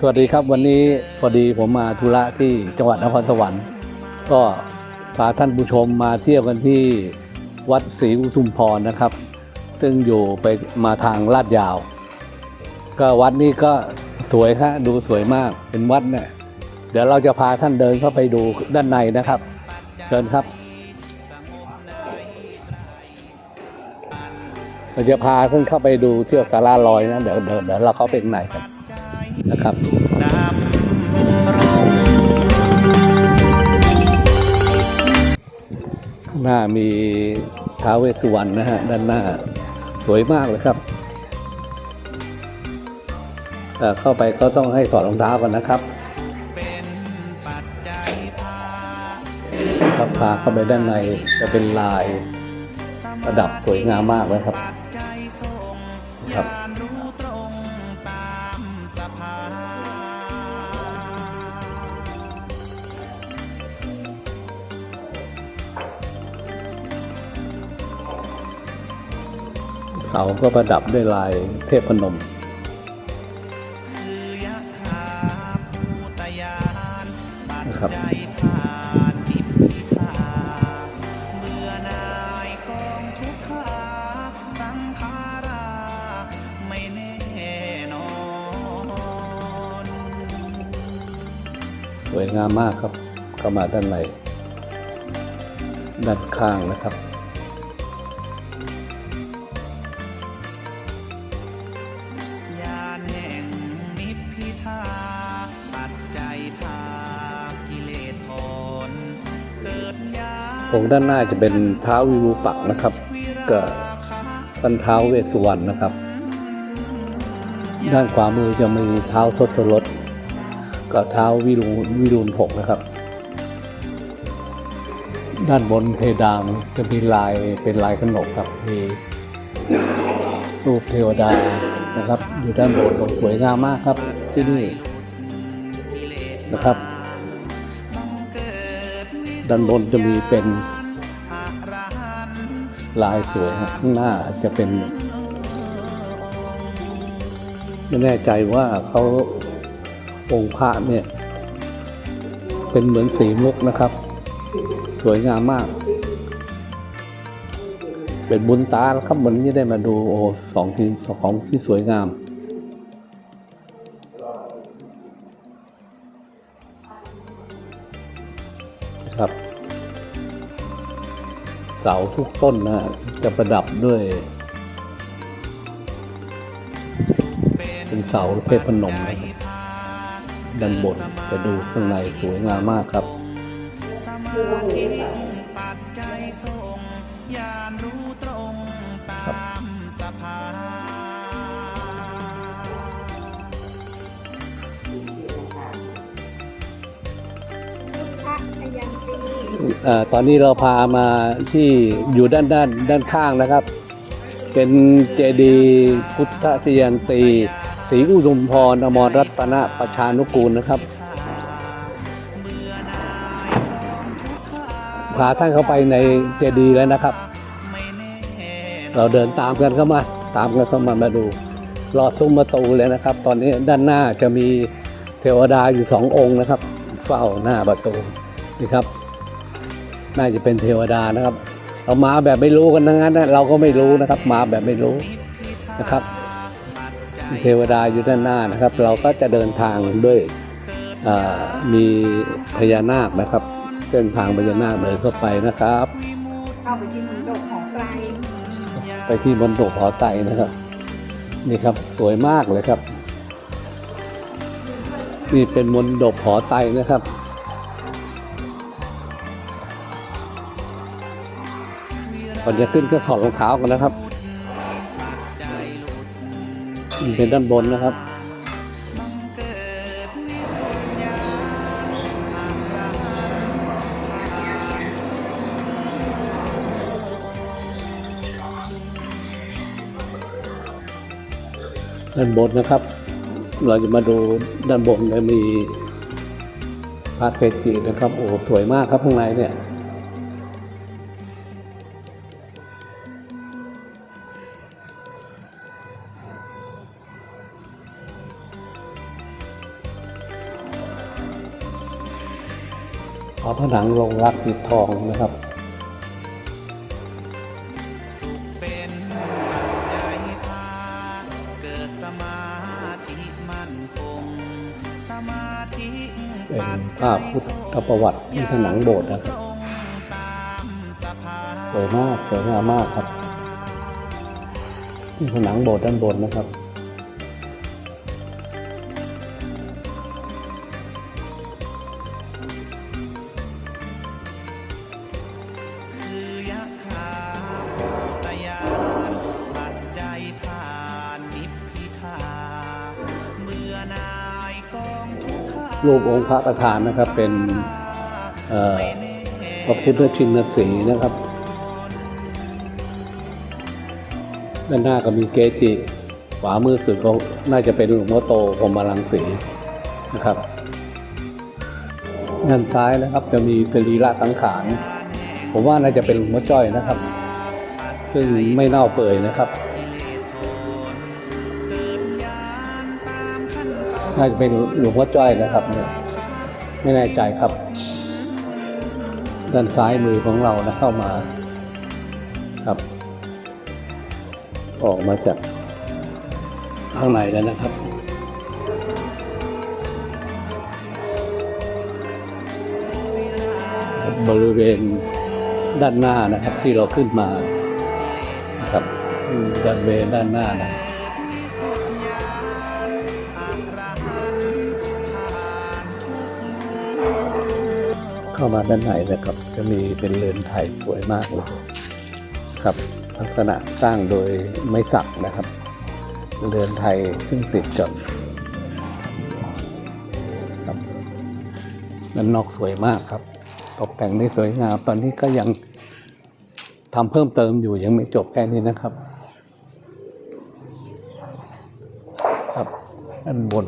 สวัสดีครับวันนี้พอดีผมมาธุระที่จังหวัดนครสวรรค์ ก็พาท่านผู้ชมมาเที่ยวกันที่วัดศรีอุทุมพรนะครับ ซึ่งอยู่ไปมาทางลาดยาว ก็วัดนี้ก็สวยฮะดูสวยมากเป็นวัดเนี่ยเดี๋ยวเราจะพาท่านเดินเข้าไปดูด้านในนะครับ เชิญครับเราจะพาขึ้นเข้าไปดูเที่ยวศาลาลอยนะเดี๋ยวเดี๋ยวเดี๋ยวเราเข้าไปข้างในกัน นะครับข้างหน้ามีท้าวเวสสุวรรณนะฮะด้านหน้าสวยมากเลยครับเอ่อเข้าไปก็ต้องให้สอดรองเท้ากันนะครับเป็นปัจจัยพาครับพาเข้าไปด้านในจะเป็นลายประดับสวยงามมากเลยครับ เสาก็ประดับด้วยลายเทพพนมนะครับสวยงามมากครับ เข้ามาด้านในด้านข้างนะครับ องค์ด้านหน้าจะเป็นเท้าววิรูปักนะครับกับท่านเท้าวเวสสุวรรณนะครับ ด้านขวามือจะมีเท้าทศรถกับเท้าวิรูวิรุณหกนะครับ ด้านบนเพดานจะมีลายเป็นลายขนกครับมีรูปเทวดานะครับ อยู่ด้านบนสวยงามมากครับที่นี่นะครับ ด้านบนจะมีเป็นลายสวยข้างหน้าจะเป็น ไม่แน่ใจว่าเขาองค์พระเนี่ย เป็นเหมือนสีมุกนะครับ สวยงามมาก เป็นบุญตาแล้วครับวันนี้ได้มาดูโอ้สองทีสองที่สวยงามาทุกต้นนะจะประดับด้วย เป็นเสาเทพนมนะด้านบนจะดูข้างในสวยงามมากครับ ตอนนี้เราพามาที่อยู่ด้านด้านด้านข้างนะครับ เป็นเจดีย์พุทธสยันตีศรีอุทุมพรอมรรัตนประชานุกูลนะครับพาท่านเข้าไปในเจดีย์แล้วนะครับ เราเดินตามกันเข้ามา ตามกันเข้ามามาดูรอดซุ้มประตูเลยนะครับ ตอนนี้ด้านหน้าจะมีเทวดาอยู่สององค์นะครับ เฝ้าหน้าประตูนี่ครับ น่าจะเป็นเทวดานะครับเรามาแบบไม่รู้กันทั้งนั้นนะเราก็ไม่รู้นะครับ มาแบบไม่รู้นะครับมีเทวดาอยู่ด้านหน้านะครับ เราก็จะเดินทางด้วยอ่ามีพญานาคนะครับ เส้นทางพญานาคเดินเข้าไปนะครับเข้าไปที่มณฑปของไกลไปที่บนโดกหอไตรนะครับ นี่ครับสวยมากเลยครับ นี่เป็นมนดบหอไตรนะครับ ก่อนจะขึ้นก็ถอดรองเท้ากันนะครับเป็นด้านบนนะครับด้านบนนะครับ เราจะมาดูด้านบนจะมีพระเกจินะครับ โอ้สวยมากครับข้างในเนี่ย ผนังโรงรักปิดทองนะครับเป็นภาพพุทธประวัติที่ผนังโบสถ์นะครับสวยมากสวยงามมากครับ ที่ผนังโบสถ์ด้านบนนะครับ รูปองค์พระประธานนะครับเป็นพระพุทธชินสีนะครับ ด้านหน้าก็มีเกจิขวามือสุดก็น่าจะเป็นหลวงพ่อโตพรหมรังสีนะครับด้านซ้ายนะครับจะมีสรีระสังขารผมว่าน่าจะเป็นหลวงพ่อจ้อยนะครับ ซึ่งไม่เน่าเปื่อยนะครับ น่าจะเป็นหลวงพ่อจ้อยนะครับเนี่ยไม่แน่ใจครับ ด้านซ้ายมือของเรานะเข้ามาครับ ออกมาจากข้างในแล้วนะครับบริเวณด้านหน้านะครับที่เราขึ้นมานะครับด้านเวณด้านหน้านะ เข้ามาด้านในนะครับ จะมีเป็นเรือนไทยสวยมากเลยครับ ลักษณะสร้างโดยไม้สักนะครับ เรือนไทยซึ่งติดกับครับด้านนอกสวยมากครับ ตกแต่งได้สวยงาม ตอนนี้ก็ยังทำเพิ่มเติมอยู่ยังไม่จบแค่นี้นะครับ ครับด้านบน